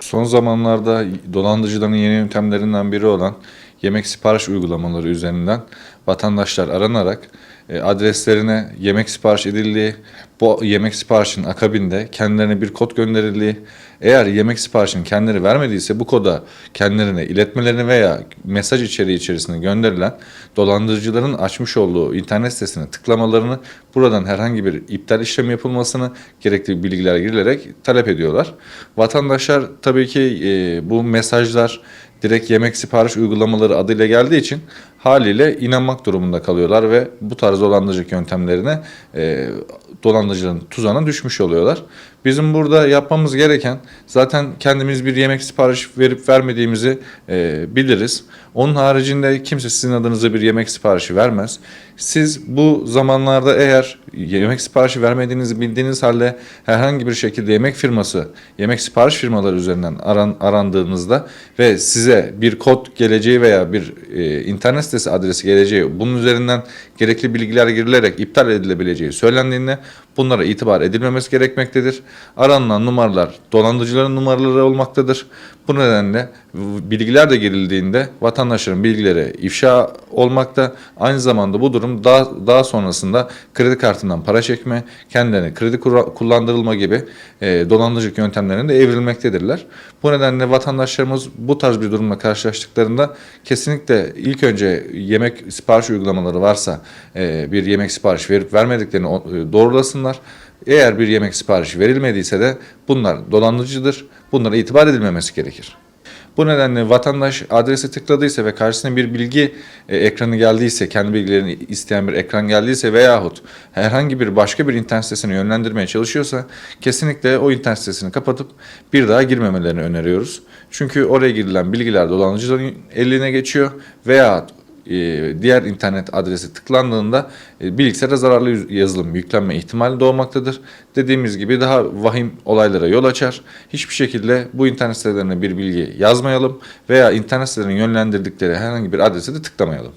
Son zamanlarda dolandırıcıların yeni yöntemlerinden biri olan yemek sipariş uygulamaları üzerinden vatandaşlar aranarak e, adreslerine yemek sipariş edildiği, bu yemek siparişinin akabinde kendilerine bir kod gönderildiği, eğer yemek siparişini kendileri vermediyse bu koda kendilerine iletmelerini veya mesaj içeriği içerisinde gönderilen dolandırıcıların açmış olduğu internet sitesine tıklamalarını buradan herhangi bir iptal işlemi yapılmasını gerekli bilgiler girilerek talep ediyorlar. Vatandaşlar tabii ki e, bu mesajlar direkt yemek sipariş uygulamaları adıyla geldiği için haliyle inanmak durumunda kalıyorlar ve bu tarz dolandırıcılık yöntemlerine e, dolandırıcının tuzağına düşmüş oluyorlar. Bizim burada yapmamız gereken zaten kendimiz bir yemek sipariş verip vermediğimizi e, biliriz. Onun haricinde kimse sizin adınıza bir yemek siparişi vermez. Siz bu zamanlarda eğer yemek siparişi vermediğinizi bildiğiniz halde herhangi bir şekilde yemek firması, yemek sipariş firmaları üzerinden aran, arandığınızda ve size bir kod geleceği veya bir e, internet sitesi adresi geleceği, bunun üzerinden gerekli bilgiler girilerek iptal edilebileceği söylendiğinde bunlara itibar edilmemesi gerekmektedir. Aranılan numaralar dolandırıcıların numaraları olmaktadır. Bu nedenle bilgiler de girildiğinde vatandaşların bilgileri ifşa olmakta. Aynı zamanda bu durum daha, daha sonrasında kredi kartından para çekme, kendilerine kredi kullandırılma gibi e, dolandırıcılık yöntemlerine de evrilmektedirler. Bu nedenle vatandaşlarımız bu tarz bir durumla karşılaştıklarında kesinlikle ilk önce yemek sipariş uygulamaları varsa e, bir yemek sipariş verip vermediklerini o- doğrulasınlar. Eğer bir yemek siparişi verilmediyse de bunlar dolandırıcıdır. Bunlara itibar edilmemesi gerekir. Bu nedenle vatandaş adrese tıkladıysa ve karşısına bir bilgi e, ekranı geldiyse, kendi bilgilerini isteyen bir ekran geldiyse veyahut herhangi bir başka bir internet sitesine yönlendirmeye çalışıyorsa kesinlikle o internet sitesini kapatıp bir daha girmemelerini öneriyoruz. Çünkü oraya girilen bilgiler dolandırıcıların eline geçiyor veya e, diğer internet adresi tıklandığında e, bilgisayara zararlı yazılım yüklenme ihtimali doğmaktadır. Dediğimiz gibi daha vahim olaylara yol açar. Hiçbir şekilde bu internet sitelerine bir bilgi yazmayalım veya internet sitelerinin yönlendirdikleri herhangi bir adrese de tıklamayalım.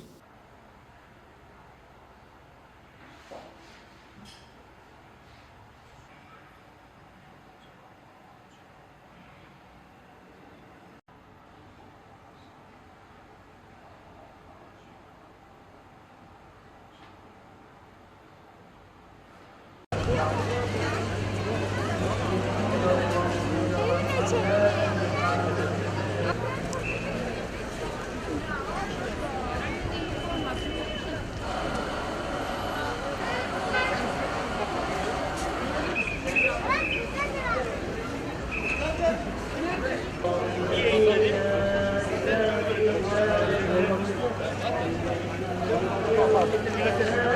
Thank you.